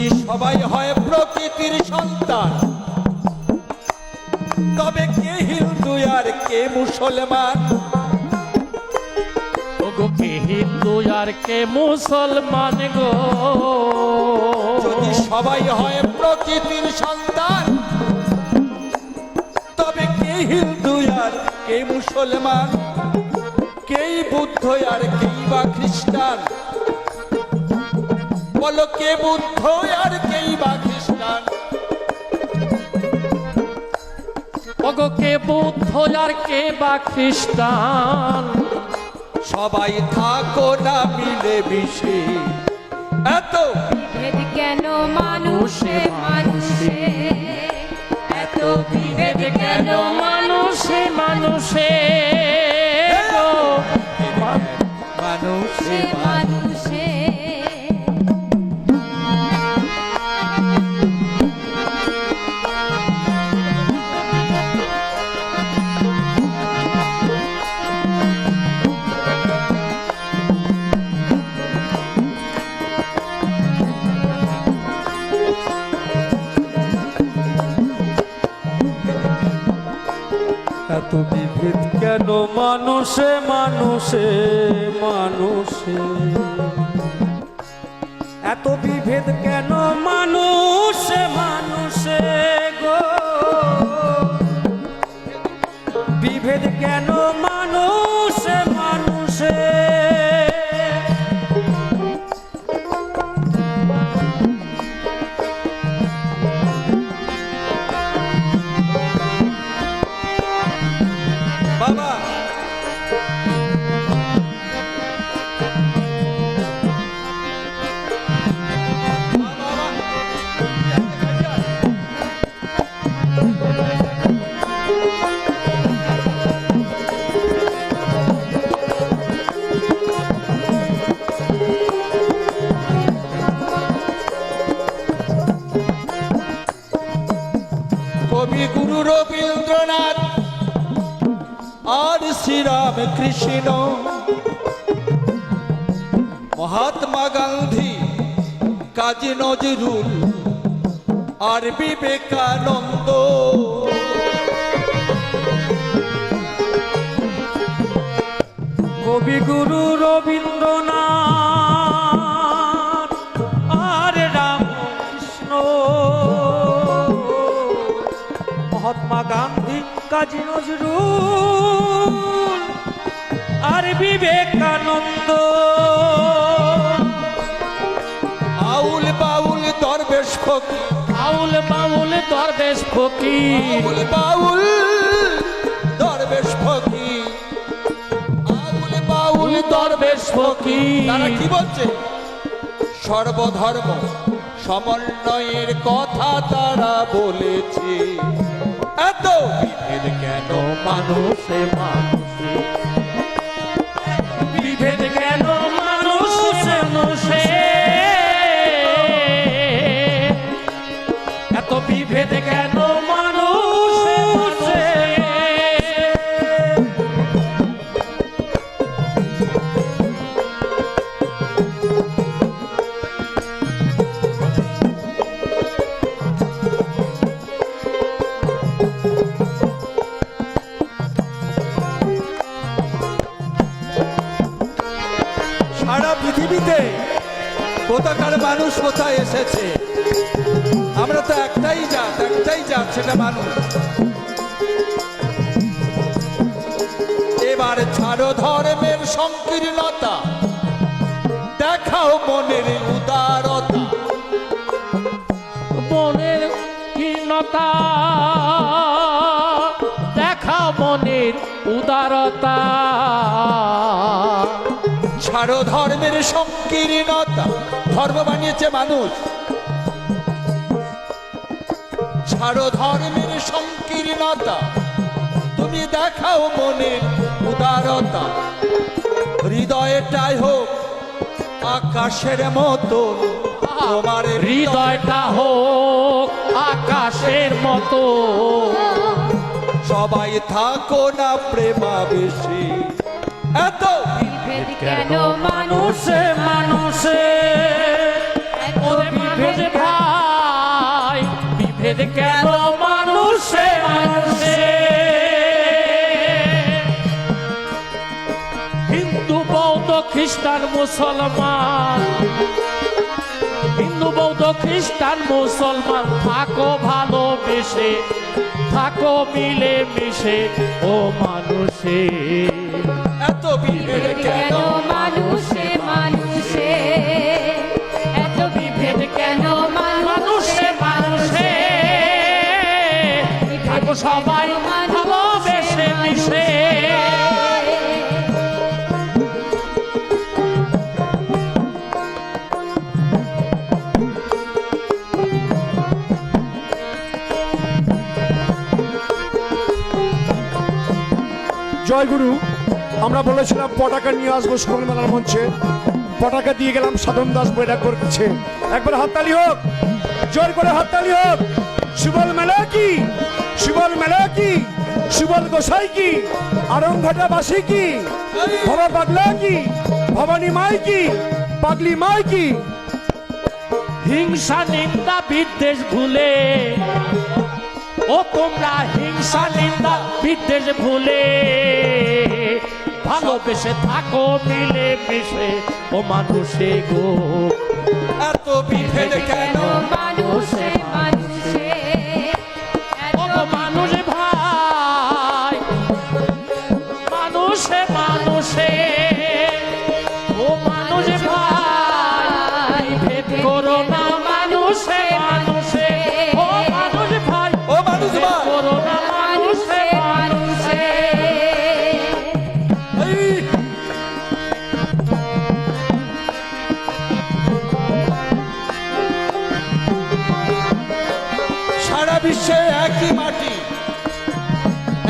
যদি সবাই হয় প্রকৃতির সন্তান তবে কে হিন্দু আর কে মুসলমান? কে হিন্দু আর কে মুসলমান গো? যদি সবাই হয় প্রকৃতির সন্তান তবে কে হিন্দু আর কে মুসলমান? কেই বুদ্ধ আর কেই বা খ্রিস্টান? বলো কে বুদ্ধ আর কেই বা খ্রিস্টান ওগো কে বুদ্ধ আর কে বা খ্রিস্টান সবাই থাকো না মিলে মিশে এত ভেদ কেন মানুষে মানুষে এত বিভেদ কেন মানুষে মানুষে মানুষে এত বিভেদ কেন? মানুষে মানুষে মানুষে। এত বিভেদ কেন? মানুষে মানুষে। কৃষ্ণ। মহাত্মা গান্ধী, কাজী নজরুল আর বিবেকানন্দ। কবিগুরু রবীন্দ্রনাথ আর রামকৃষ্ণ। মহাত্মা গান্ধী, কাজী নজরুল বিবেকানন্দ। আউল বাউল দরবেশ ফকির আউল বাউল দরবেশ ফকির আউল বাউল দরবেশ ফকির আউল বাউল দরবেশ ফকির তারা কি বলছে? সর্বধর্ম সমন্বয়ের কথা তারা বলেছে। এত বিভেদ কেন মানুষে মানুষে? আমরা তো একটাই জাত একটাই জাত সেটা মানুষ। এবার ছাড়ো ধর্মের সংকীর্ণতা দেখাও মনের উদারতা। মনের হীনতা দেখা মনের উদারতা। ছাড়ো ধর্মের সংকীর্ণতা ধর্ম বানিয়েছে মানুষ। ছাড়ো ধর্মের সংকীর্ণতা। তুমি দেখাও মনের উদারতা। হৃদয়টাই হোক আকাশের মতো তোমার হৃদয়টা হোক আকাশের মতো সবাই থাকো না প্রেমাবেশী। এত। কেন মানুষে? মানুষে? কেন মানুষে মানুষে। হিন্দু বৌদ্ধ খ্রিস্টান মুসলমান। হিন্দু বৌদ্ধ খ্রিস্টান মুসলমান, থাকো ভালোবেসে, থাকো মিলে মিশে ও মানুষে। সবাই ভালোবেসে মিশে। জয় গুরু, আমরা বলেছিলাম পটাকা নিয়ে আসব সুবল মেলার মঞ্চে। পটাকা দিয়ে গেলাম সাধন দাস বইটা করছে। একবার হাততালি হোক, জোর করে হাততালি হোক। সুবল মেলা কি? সুবল মেলা কি? সুবল গোসাই কি? আরংঘাটা বাসি কি? ভবা পাগলা কি? ভবানী মাই কি? পাগলি মাই কি? হিংসা নিন্দা বিদ্বেষ ভুলে। ও তোমরা হিংসা নিন্দা বিদ্বেষ ভুলে। ভালোবেসে থাকো মিলে মিশে ও মানুষে গো। এত বিভেদ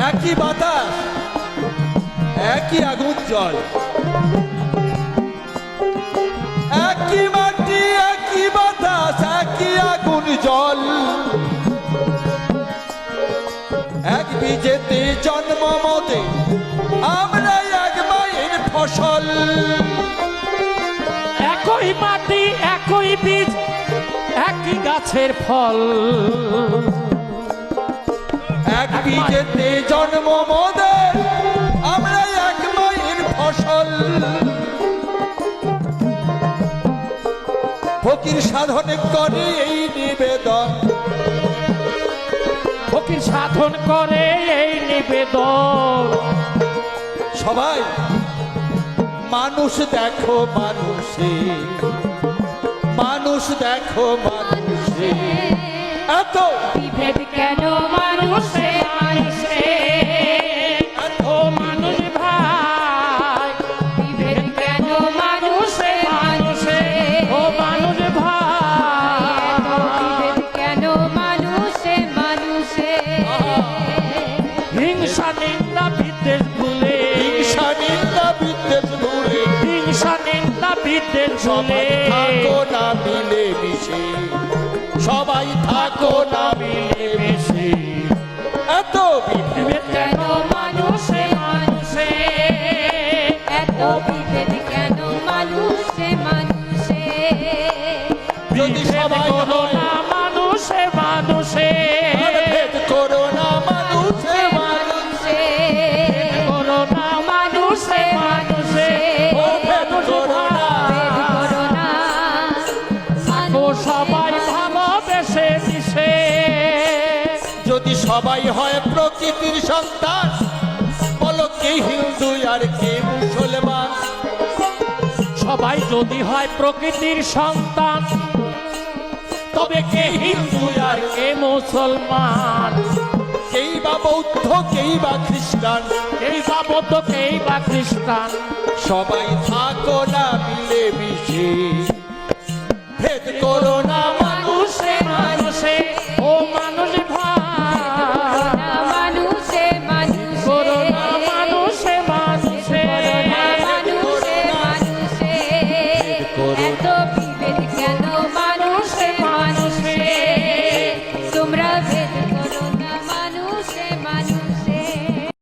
একই বাতাস, একই আগুন জল, একই মাটি, একই বাতাস, একই আগুন জল। এক বীজেতে জন্ম মতে আমরা এক মায়ের ফসল। একই মাটি, একই বীজ, একই গাছের ফল। এক বীজেতে জন্ম মোদের আমরা এক মায়ের ফসল। ফকির সাধন করে এই নিবেদন। ফকির সাধন করে এই নিবেদন। সবাই মানুষ দেখো মানুষে মানুষ দেখো মানুষে। এত। বিভেদ কেন সবাই থাকো না মিলে মিশে সবাই থাকো না মিলে মিশে এত বিভেদ কেন? মানুষে মানুষে, এত সবাই হয় প্রকৃতির সন্তান। বলো কে হিন্দু আর কে মুসলমান? সবাই যদি হয় প্রকৃতির সন্তান তবে কে হিন্দু আর কে মুসলমান? কেই বা বৌদ্ধ কেই বা খ্রিস্টান? কেই বা বৌদ্ধ কেই বা খ্রিস্টান? সবাই থাকো না মিলে মিশে ভেদ করো না